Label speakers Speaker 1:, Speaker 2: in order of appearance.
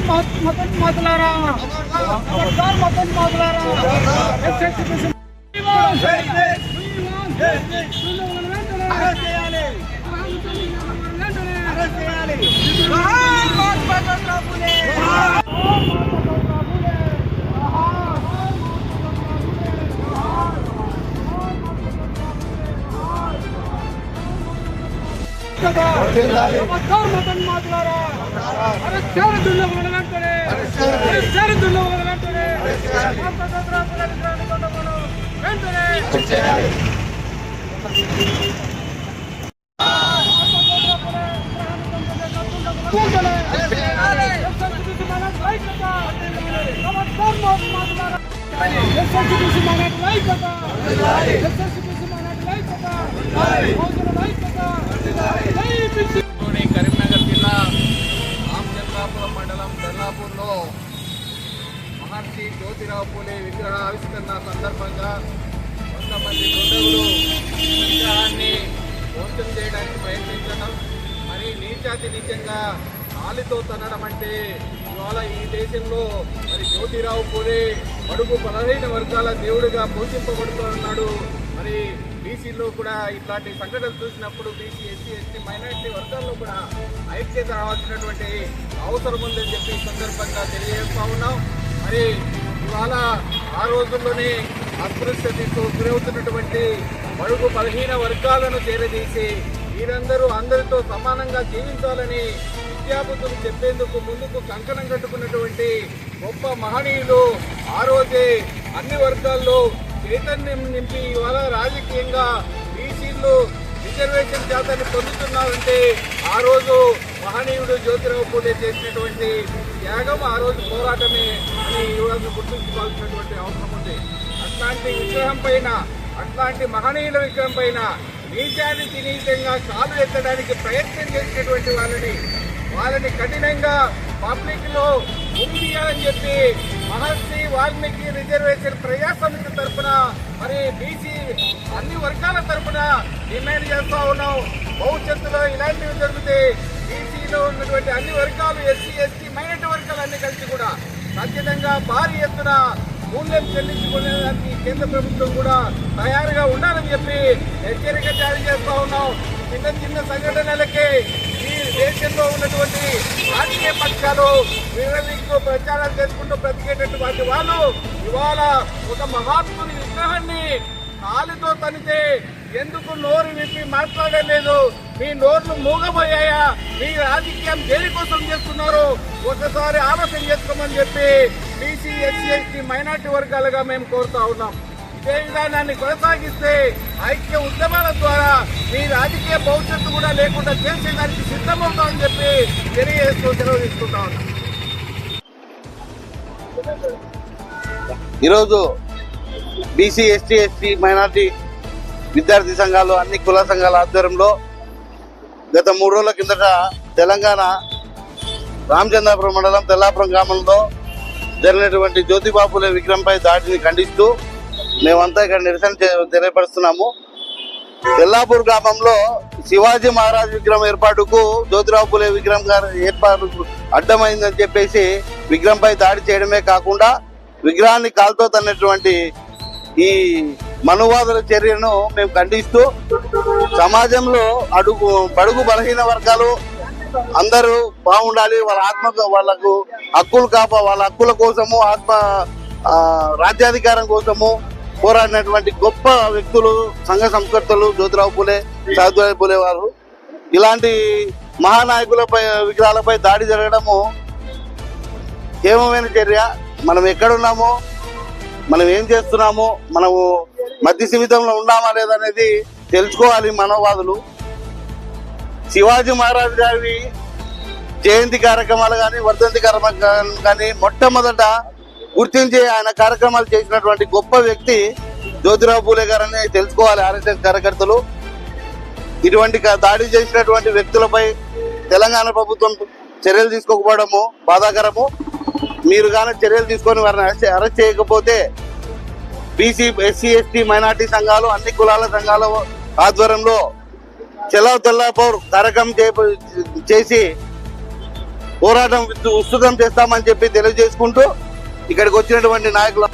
Speaker 1: మతన్ మాతలారా ఖబర్దార్ మతన్ మాతలారా ఎస్ఎస్సి మతన్ మాతలారా అరెస్టారు దుర్లభులను వెంటనే అరెస్టారు దుర్లభులను వెంటనే వెంటనే
Speaker 2: లోని కరీంనగర్ జిల్లా రామచంద్రాపురం మండలం బెల్లాపూర్లో మహర్షి జ్యోతిరావు పూలే విగ్రహ ఆవిష్కరణ సందర్భంగా కొంతమంది దుండగులు విగ్రహాన్ని మోసం చేయడానికి ప్రయత్నించడం మరి నీచాతి నీచంగా కాలితో తనడం అంటే ఇవాళ ఈ దేశంలో మరి జ్యోతిరావు పూలే బడుగు బలహీన వర్గాల దేవుడిగా పోషింపబడుతున్నాడు మరి బీసీలో కూడా ఇట్లాంటి సంఘటనలు చూసినప్పుడు బీసీ ఎస్సీ ఎస్టీ మైనారిటీ వర్గాల్లో కూడా ఐక్యత రావాల్సినటువంటి అవసరం ఉందని చెప్పి సందర్భంగా తెలియజేస్తా ఉన్నాం. మరి ఇవాళ ఆ రోజుల్లోనే అస్పృశ్యతకు గురవుతున్నటువంటి బడుగు బలహీన వర్గాలను చేరదీసి వీరందరూ అందరితో సమానంగా జీవించాలని విద్యాబుద్ధులు చెప్పేందుకు ముందుకు కంకణం కట్టుకున్నటువంటి గొప్ప మహనీయులు ఆ రోజే అన్ని వర్గాల్లో చైతన్యం నింపి ఇవాళ రాజకీయంగా బీసీలు రిజర్వేషన్ శాతాన్ని పొందుతున్నారంటే ఆ రోజు మహనీయుడు జ్యోతిరావు పూలే చేసినటువంటి త్యాగం ఆ రోజు పోరాటమే అని ఈరోజు గుర్తుంచుకోవాల్సినటువంటి అవసరం ఉంది. అట్లాంటి విగ్రహం పైన అట్లాంటి మహనీయుల విగ్రహం పైన నీచాన్ని తినీతంగా కాలు ఎత్తడానికి ప్రయత్నం చేసినటువంటి వాళ్ళని వాళ్ళని కఠినంగా పబ్లిక్లో అని చెప్పి మహర్షి వాల్మీకి రిజర్వేషన్ ప్రజా మరి బీసీ అన్ని వర్గాల తరఫున డిమాండ్ చేస్తూ ఉన్నాం. భవిష్యత్తులో ఇలాంటివి జరిగితే బీసీలో ఉన్నటువంటి అన్ని వర్గాలు ఎస్సీ ఎస్టీ మైనార్టీ వర్గాలు అన్ని కలిసి కూడా ఖచ్చితంగా భారీ ఎత్తున మూల్యం చెల్లించుకునేదానికి కేంద్ర ప్రభుత్వం కూడా తయారుగా ఉండాలని చెప్పి హెచ్చరిక జారీ చేస్తూ ఉన్నాం. చిన్న చిన్న సంఘటనలకే ఈ దేశంలో ఉన్నటువంటి రాజకీయ పక్షాలు విరవిస్తూ ప్రచారం చేసుకుంటూ బ్రతికేటటువంటి వాళ్ళు ఇవాళ ఒక మహాత్మ విగ్రహాన్ని కాలుతో తనితే ఎందుకు నోరు విప్పి మాట్లాడలేదు? మీ నోర్లు మూగబోయాయా? మీ రాజకీయం దేనికోసం చేస్తున్నారు? ఒకసారి ఆలోచన చేసుకోమని చెప్పి బీసీ ఎస్సీ ఎస్టీ మైనార్టీ వర్గాలుగా మేము కోరుతా ఉన్నాం. ఇదే విధానాన్ని కొనసాగిస్తే ఐక్య ఉద్యమాల ద్వారా మీ రాజకీయ భవిష్యత్తు కూడా లేకుండా చేసేదానికి సిద్ధమవుతామని చెప్పి తెలియజేస్తూ సెలవు తీసుకుంటా ఉన్నాం.
Speaker 3: ఈరోజు బీసీ ఎస్టీ ఎస్టీ మైనార్టీ విద్యార్థి సంఘాలు అన్ని కుల సంఘాల ఆధ్వర్యంలో గత మూడు రోజుల కిందట తెలంగాణ రామచంద్రాపురం మండలం తెల్లాపురం గ్రామంలో జరిగినటువంటి జ్యోతిబాపులే విగ్రహంపై దాడిని ఖండిస్తూ మేమంతా ఇక్కడ నిరసన తెలియపరుస్తున్నాము. తెల్లాపూర్ గ్రామంలో శివాజీ మహారాజ్ విగ్రహం ఏర్పాటుకు జ్యోతిరావుపులే విగ్రహం గారి ఏర్పాటు అడ్డమైందని చెప్పేసి విగ్రహంపై దాడి చేయడమే కాకుండా విగ్రహాన్ని కాల్తో తన్నటువంటి ఈ మనువాదుల చర్యను మేము ఖండిస్తూ సమాజంలో అడుగు బడుగు బలహీన వర్గాలు అందరూ బాగుండాలి వాళ్ళ ఆత్మ వాళ్ళకు హక్కులు కాప వాళ్ళ హక్కుల కోసము ఆత్మ రాజ్యాధికారం కోసము పోరాడినటువంటి గొప్ప వ్యక్తులు సంఘ సంస్కర్తలు జ్యోతిరావు పూలే సాధురావు పూలే వారు. ఇలాంటి మహానాయకులపై విగ్రహాలపై దాడి జరగడము ఏమమైన చర్య. మనం ఎక్కడున్నామో మనం ఏం చేస్తున్నామో మనము మధ్య సీమితంలో ఉన్నామా లేదనేది తెలుసుకోవాలి మనోవాదులు. శివాజీ మహారాజ్ గారి జయంతి కార్యక్రమాలు కానీ వర్ధంతి కార్యక్రమాలు కానీ మొట్టమొదట గుర్తించి ఆయన కార్యక్రమాలు చేసినటువంటి గొప్ప వ్యక్తి జ్యోతిరావు పూలే గారని తెలుసుకోవాలి ఆర్ఎస్ఎస్ కార్యకర్తలు. ఇటువంటి దాడి చేసినటువంటి వ్యక్తులపై తెలంగాణ ప్రభుత్వం చర్యలు తీసుకోకపోవడము బాధాకరము. మీరు కానీ చర్యలు తీసుకొని వారిని అరెస్ట్ అరెస్ట్ చేయకపోతే బీసీ ఎస్సీ ఎస్టీ మైనార్టీ సంఘాలు అన్ని కులాల సంఘాల ఆధ్వర్యంలో చెలవు తెల్లాపూర్ కార్యక్రమం చేసి పోరాటం ఉత్సుకం చేస్తామని చెప్పి తెలియజేసుకుంటూ ఇక్కడికి వచ్చినటువంటి నాయకులు